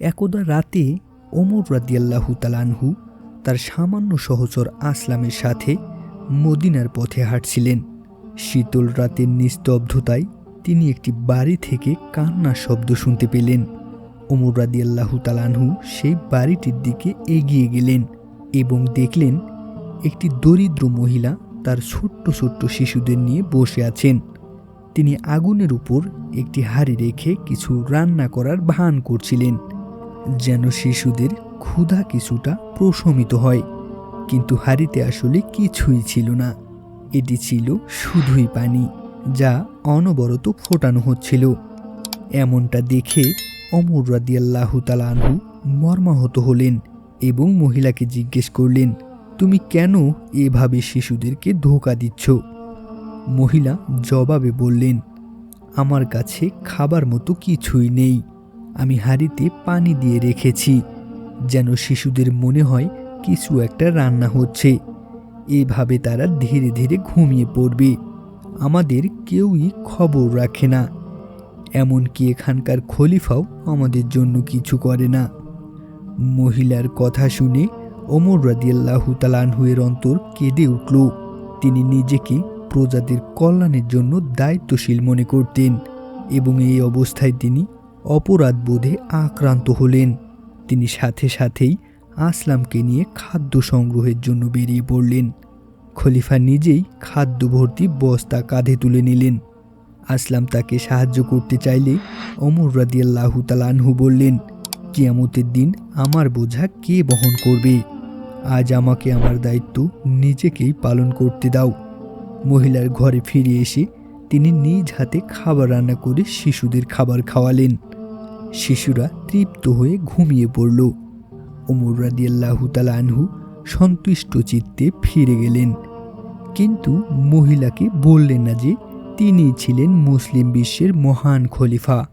একদা রাতে ওমর রাদিয়াল্লাহু তালানহু তার সামান্য সহচর আসলামের সাথে মদিনার পথে হাঁটছিলেন। শীতল রাতের নিস্তব্ধতায় তিনি একটি বাড়ি থেকে কান্নার শব্দ শুনতে পেলেন। ওমর রাদিয়াল্লাহু তালানহু সেই বাড়িটির দিকে এগিয়ে গেলেন এবং দেখলেন একটি দরিদ্র মহিলা তার ছোট্ট ছোট্ট শিশুদের নিয়ে বসে আছেন। তিনি আগুনের উপর একটি হাঁড়ি রেখে কিছু রান্না করার ভান করছিলেন। যেন শিশুদের ক্ষুধা কিছুটা প্রশমিত হয়। কিন্তু হাঁড়িতে আসলে কিছুই ছিল না। এটি ছিল শুধুই পানি, যা অনবরত ফোটানো হচ্ছিল। এমনটা দেখে অমর রাদিয়াল্লাহু তালানহু মর্মাহত হলেন এবং মহিলাকে জিজ্ঞেস করলেন, তুমি কেন এভাবে শিশুদেরকে ধোকা দিচ্ছ? মহিলা জবাবে বললেন, আমার কাছে খাবার মতো কিছুই নেই। আমি হাঁড়িতে পানি দিয়ে রেখেছি, যেন শিশুদের মনে হয় কিছু একটা রান্না হচ্ছে। এভাবে তারা ধীরে ধীরে ঘুমিয়ে পড়বে। আমাদের কেউই খবর রাখে না। এমনকি এখানকার খলিফাও আমাদের জন্য কিছু করে না। মহিলার কথা শুনে ওমর রাদিয়াল্লাহু তালানহুয়ের অন্তর কেঁদে উঠল। তিনি নিজেকে প্রজাদের কল্যাণের জন্য দায়িত্বশীল মনে করতেন এবং এই অবস্থায় তিনি অপরাধ বোধে আক্রান্ত হলেন। তিনি সাথে সাথেই আসলামকে নিয়ে খাদ্য সংগ্রহের জন্য বেরিয়ে পড়লেন। খলিফা নিজেই খাদ্য ভর্তি বস্তা কাঁধে তুলে নিলেন। আসলাম তাকে সাহায্য করতে চাইলে অমর রাদিয়াল্লাহু তালানহু বললেন, কিয়ামতের দিন আমার বোঝা কে বহন করবে? আজ আমাকে আমার দায়িত্ব নিজেকেই পালন করতে দাও। মহিলার ঘরে ফিরে এসে তিনি নিজ হাতে খাবার রান্না করে শিশুদের খাবার খাওয়ালেন। শিশুরা তৃপ্ত হয়ে ঘুমিয়ে পড়ল। ওমর রাদিয়াল্লাহু তালানহু সন্তুষ্ট চিত্তে ফিরে গেলেন। কিন্তু মহিলাকে বললেন না যে, তিনি ছিলেন মুসলিম বিশ্বের মহান খলিফা।